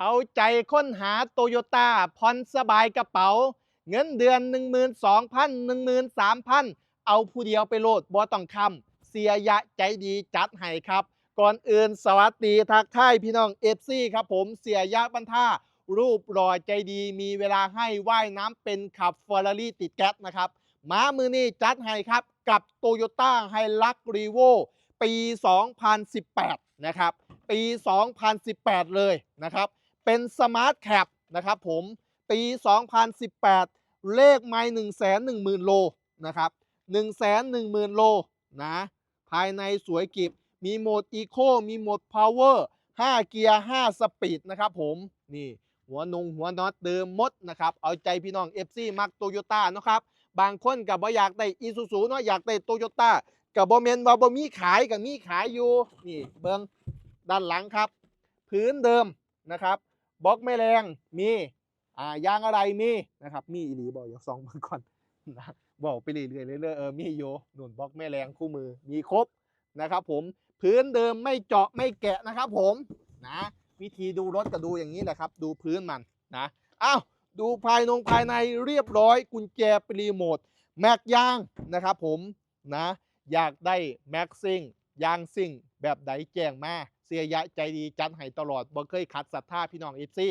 เอาใจค้นหาโตโยต้าผ่อนสบายกระเป๋า เงินเดือน 12,000 13,000 เอาผู้เดียวไปโหลดบ่ต้องคำเสียยะใจดีจัดให้ครับ ก่อนอื่นสวัสดีทักทายพี่น้องเอฟซีครับผมเสียยะบรรท่ารูปรอยใจดีมีเวลาให้ว่ายน้ำเป็นขับเฟอร์รารี่ติดแก๊สนะครับมามือนี้จัดให้ครับกับ t o y ยต้าไฮลักรีโวปี 2018 นะครับ ปี 2018 เลยนะครับ เป็นสมาร์ทแคปนะครับผมปี 2018 เลขไมล์1 1 0 0 0 0 โลนะครับ1 1 0 0 0 0 โลนะภายในสวยกิบมีโหมดอีโคมีโหมดพาวเวอร์5เกียร์ 5 สปีดนะครับผมนี่หัวนงหัวน็อตเดิมมดนะครับเอาใจพี่น้อง FC มักโตโยต้านะครับบางคนกับบ่อยากได้อีซูซูเนาะอยากได้โตโยต้ากับบ่เมนว่าบ่มีขายกับมีขายอยู่นี่เบิงด้านหลังครับ พื้นเดิมนะครับ บล็อกไม่แรงมีอ่ายางอะไรมีนะครับมีอีหลีบอกอย่าซองเบิ่งก่อนนะบอกไปเรื่อยๆเรื่อยๆเออมีโยหนุนบล็อกไม่แรงคู่มือมีครบนะครับผมพื้นเดิมไม่เจาะไม่แกะนะครับผมนะวิธีดูรถก็ดูอย่างนี้แหละครับ ดูพื้นมันนะอ้าวดูภายนงภายในเรียบร้อยกุญแจปรีโมทแม็กยางนะครับผมนะอยากได้แม็กซิ่งยางซิ่งแบบใดแจ้งมา สียยะใจดีจัดให้ตลอดบ่เคยขัดศรัทธาพี่น้องเอฟซี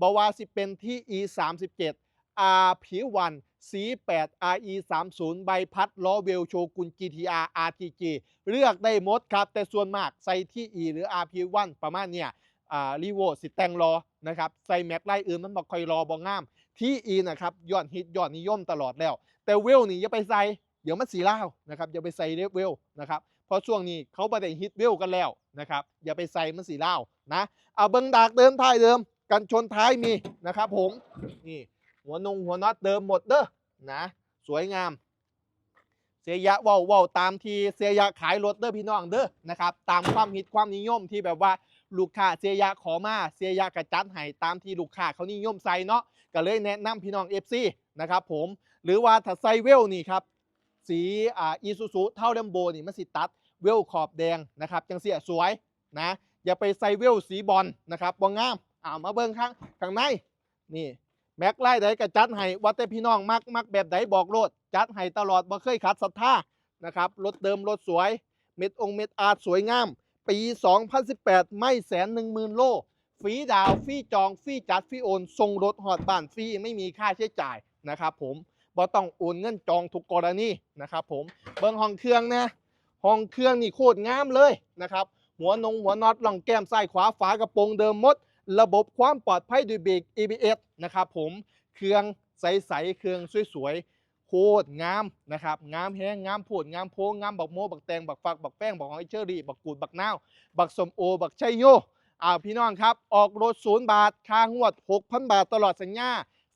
บ่ว่าสิเป็นที่ e 3 7 r p 1 c 8 re 3 0ใบพัดล้อเวลโชกุน GTR RTG เลือกได้หมดครับ แต่ส่วนมากใส่ที่ e หรือ rp 1ประมาณเนี่ยอ่ารีโวสิแตงรอนะครับใส่แม็กไล่อื่นมันบอกคอยรอบ่งาม ที่อีนะครับยอดฮิตยอดนิยมตลอดแล้ว แต่เวลนี่อย่าไปใส่เดี๋ยวมันสีเล่านะครับอย่าไปใส่เรเวลนะครับเพราะช่วงนี้เขาประเด็นฮิตเวลกันแล้วนะครับ อย่าไปใส่มันสีเล่านะเอาเบิงดากเดิมท้ายเดิม กันชนท้ายมีนะครับผมนี่หัวนงหัวน็อตเดิมหมดเด้อนะ สวยงาม เสียยะว้าว้าตามทีเสียยะขายรถเด้อพี่น้องเด้อนะครับ ตามความฮิตความนิยมที่แบบว่าลูกค้าเสียยะขอมาเสียยะกระจัดให้ตามที่ลูกค้าเขานิยมใส่เนาะก็เลยแนะนำพี่น้อง FC นะครับผมหรือว่าถ้าใส่เวลนี่ครับ สีอ่าอีซูซูเท่าเดมโบนี่มันสิตัดเวลขอบแดงนะครับจังเสียสวยนะอย่าไปใส่เวลสีบอลนะครับบ่งามอ่ามาเบิ่งข้างข้างในนี่แม็กไล่ใดกระจัดให้ว่าแต่พี่น้องมักมักแบบใดบอกโลดจัดให้ตลอดบ่เคยขาดศรัทธานะครับรถเดิมรถสวย เม็ดองเม็ดอาร์ตสวยงาม ปี 2018 ไม่แสนหนึ่งหมื่นโลฟรีดาวฟรีจองฟรีจัดฟรีโอนส่งรถหอดบ้านฟรีไม่มีค่าใช้จ่ายนะครับผม บ่ต้องโอนเงินจองทุกกรณีนะครับผมเบิ้งห้องเครื่องนะห้องเครื่องนี่โคตรงามเลยนะครับหัวนงหัวน็อตหล่องแก้มซ้ายขวาฝากระโปรงเดิมหมด ระบบความปลอดภัยด้วยเบรก ABS นะครับผมเครื่องใสๆเครื่องสวยๆโคตรงามนะครับงามแฮงงามโพดงามโพงงามบักโมบักแตงบักฝักบักแป้งบักหอยเชอรี่บักกูดบักนาวบักสมโอ บักชัยโยอ่าพี่น้องครับ ออกรถศูนย์บาทค่างวด 6,000 บาทตลอดสัญญา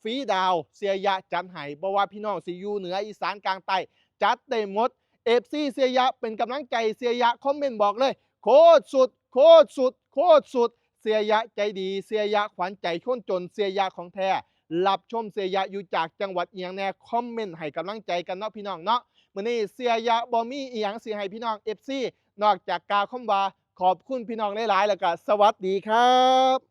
รีดาว เสียยะจันไห้บ่ว่าพี่น้องสิอยู่เหนืออีสานกลางใต้จัดได้หมดเอฟซีเสียยะเป็นกำลังใจเสียยะคอมเมนต์บอกเลย โคตรสุด โคตรสุด โคตรสุด เสียยะใจดีเสียยะขวัญใจคนจนเสียยะของแท้รับชมเสียยะอยู่จากจังหวัดเอียงแน่คอมเมนต์ให้กำลังใจกันเนาะพี่น้องเนาะมื้อนี้เสียยะบ่มีอีหยังสิให้พี่น้อง FC นอกจากกล่าวคำว่าขอบคุณพี่น้องหลายๆแล้วก็สวัสดีครับ